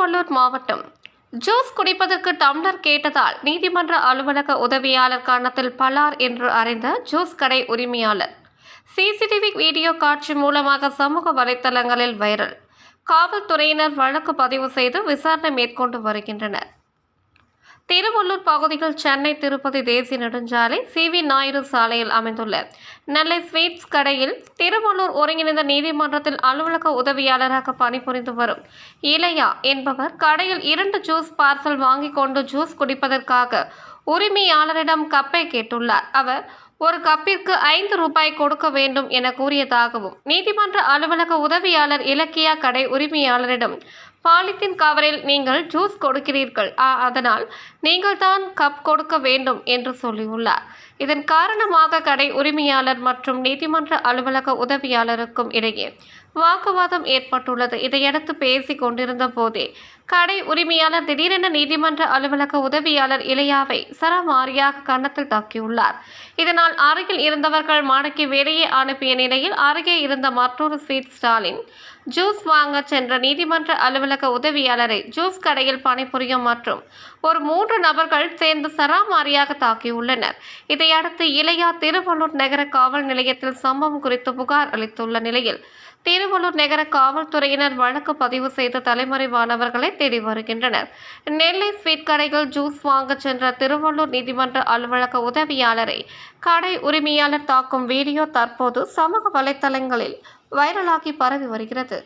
திருவள்ளூர் மாவட்டம். ஜூஸ் குடிப்பதற்கு டம்ளர் கேட்டதால் நீதிமன்ற அலுவலக உதவியாளர் காரணத்தில் பலார் என்று அறிந்த ஜூஸ் கடை உரிமையாளர். சிசிடிவி வீடியோ காட்சி மூலமாக சமூக வலைத்தளங்களில் வைரல். காவல்துறையினர் வழக்கு பதிவு செய்து விசாரணை மேற்கொண்டு வருகின்றனர். திருவள்ளூர் பகுதியில் சென்னை திருப்பதி தேசிய நெடுஞ்சாலை சி வி நாயுடு சாலையில் அமைந்துள்ள நெல்லை ஸ்வீட்ஸ் கடையில் திருவள்ளூர் ஒருங்கிணைந்த நீதிமன்றத்தில் அலுவலக உதவியாளராக பணிபுரிந்து வரும் இளையா என்பவர் கடையில் இரண்டு ஜூஸ் பார்சல் வாங்கி கொண்டு ஜூஸ் குடிப்பதற்காக உரிமையாளரிடம் கப்பை கேட்டுள்ளார். அவர் ஒரு கப்பிற்கு ஐந்து ரூபாய் கொடுக்க வேண்டும் என கூறியதாகவும் நீதிமன்ற அலுவலக உதவியாளர் இலக்கியா கடை உரிமையாளரிடம் பாலித்தீன் கவரில் நீங்கள் ஜூஸ் கொடுக்கிறீர்கள். ஆ, அதனால் நீங்கள் தான் கப் கொடுக்க வேண்டும் என்று சொல்லியுள்ளார். இதன் காரணமாக கடை உரிமையாளர் மற்றும் நீதிமன்ற அலுவலக உதவியாளருக்கும் இடையே வாக்குவாதம் ஏற்பட்டுள்ளது. இதையடுத்து பேசிக் கொண்டிருந்த போதே கடை உரிமையாளர் திடீரென நீதிமன்ற அலுவலக உதவியாளர் இளையாவை சரமாரியாக கன்னத்தில் தாக்கியுள்ளார். இதனால் அருகில் இருந்தவர்கள் மாடக்கி வெளியே அனுப்பிய நிலையில் அருகே இருந்த மற்றொரு ஸ்வீட் ஸ்டாலின் ஜூஸ் வாங்க சென்ற நீதிமன்ற அலுவலக உதவியாளரை ஜூஸ் கடையில் பணிபுரியும் மற்றும் ஒரு மூன்று நபர்கள் சேர்ந்து சராமாரியாக தாக்கியுள்ளனர். இதையடுத்து இளையா திருவள்ளூர் நகர காவல் நிலையத்தில் சம்பவம் குறித்து புகார் அளித்துள்ள நிலையில் திருவள்ளூர் நகர காவல்துறையினர் வழக்கு பதிவு செய்து தலைமறைவானவர்களை தேடி வருகின்றனர். நெல்லை ஸ்வீட் கடையில் ஜூஸ் வாங்க சென்ற திருவள்ளூர் நீதிமன்ற அலுவலக உதவியாளரை கடை உரிமையாளர் தாக்கும் வீடியோ தற்போது சமூக வலைத்தளங்களில் வைரலாகி பரவி வருகிறது.